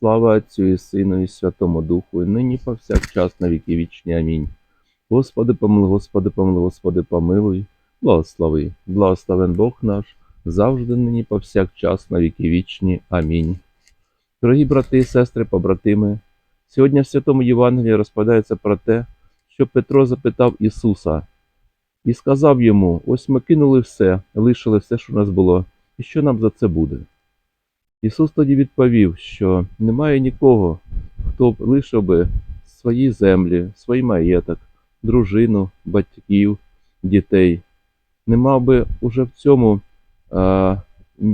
Слава Отцю і Сину, і Святому Духу, і нині повсякчас на віки вічні. Амінь. Господи помилуй, Господи помилуй, Господи помилуй, благослови, благословен Бог наш, завжди нині повсякчас на віки вічні. Амінь. Дорогі брати і сестри, побратими, сьогодні в Святому Євангелії розповідається про те, що Петро запитав Ісуса і сказав йому: Ось ми кинули все, лишили все, що у нас було, і що нам за це буде? Ісус тоді відповів, що немає нікого, хто б лишив би свої землі, свій маєток, дружину, батьків, дітей. Не мав би уже в цьому а,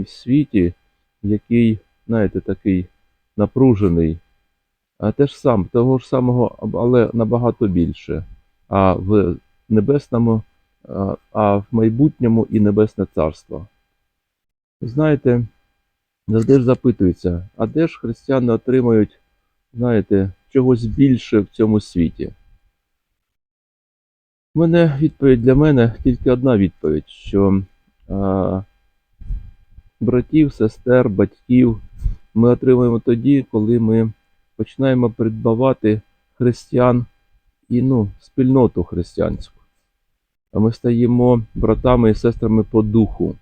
світі, який, знаєте, такий напружений, а те ж сам, того ж самого, але набагато більше. А в небесному, а в майбутньому і небесне царство. Знаєте, завжди ж запитуються, а де ж християни отримають, знаєте, чогось більше в цьому світі? У мене відповідь для мене тільки одна відповідь, що а, братів, сестер, батьків ми отримуємо тоді, коли ми починаємо придбавати християн і ну, спільноту християнську. А ми стаємо братами і сестрами по духу.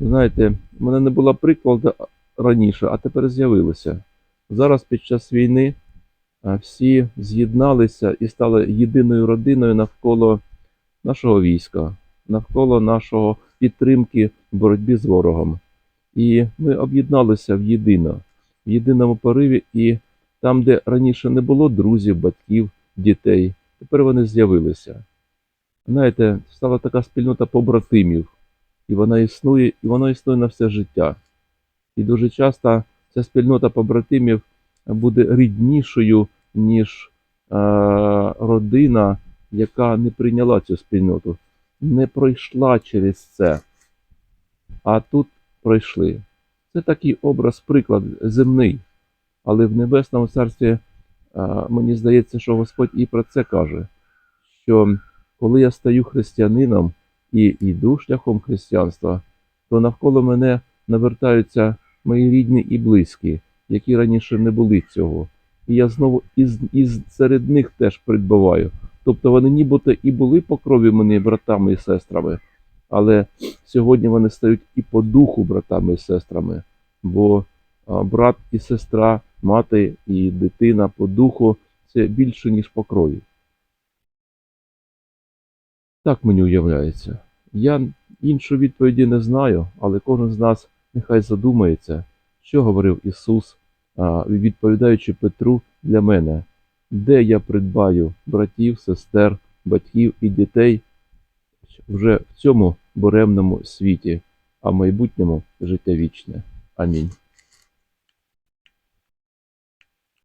Знаєте, в мене не було прикладу раніше, а тепер з'явилося. Зараз під час війни всі з'єдналися і стали єдиною родиною навколо нашого війська, навколо нашого підтримки в боротьбі з ворогом. І ми об'єдналися в єдино, в єдиному пориві, і там, де раніше не було друзів, батьків, дітей, тепер вони з'явилися. Знаєте, стала така спільнота побратимів, і вона існує, і вона існує на все життя. І дуже часто ця спільнота побратимів буде ріднішою, ніж е, родина, яка не прийняла цю спільноту, не пройшла через це. А тут пройшли. Це такий образ, приклад земний. Але в Небесному Царстві е, мені здається, що Господь і про це каже, що коли я стаю християнином і йду шляхом християнства, то навколо мене навертаються мої рідні і близькі, які раніше не були цього. І я знову із, із серед них теж придбаваю. Тобто вони нібито і були по крові мені братами і сестрами, але сьогодні вони стають і по духу братами і сестрами. Бо брат і сестра, мати і дитина по духу це більше, ніж по крові. Так мені уявляється. Я іншої відповіді не знаю, але кожен з нас нехай задумається, що говорив Ісус, відповідаючи Петру для мене, де я придбаю братів, сестер, батьків і дітей вже в цьому буремному світі, а в майбутньому життя вічне. Амінь.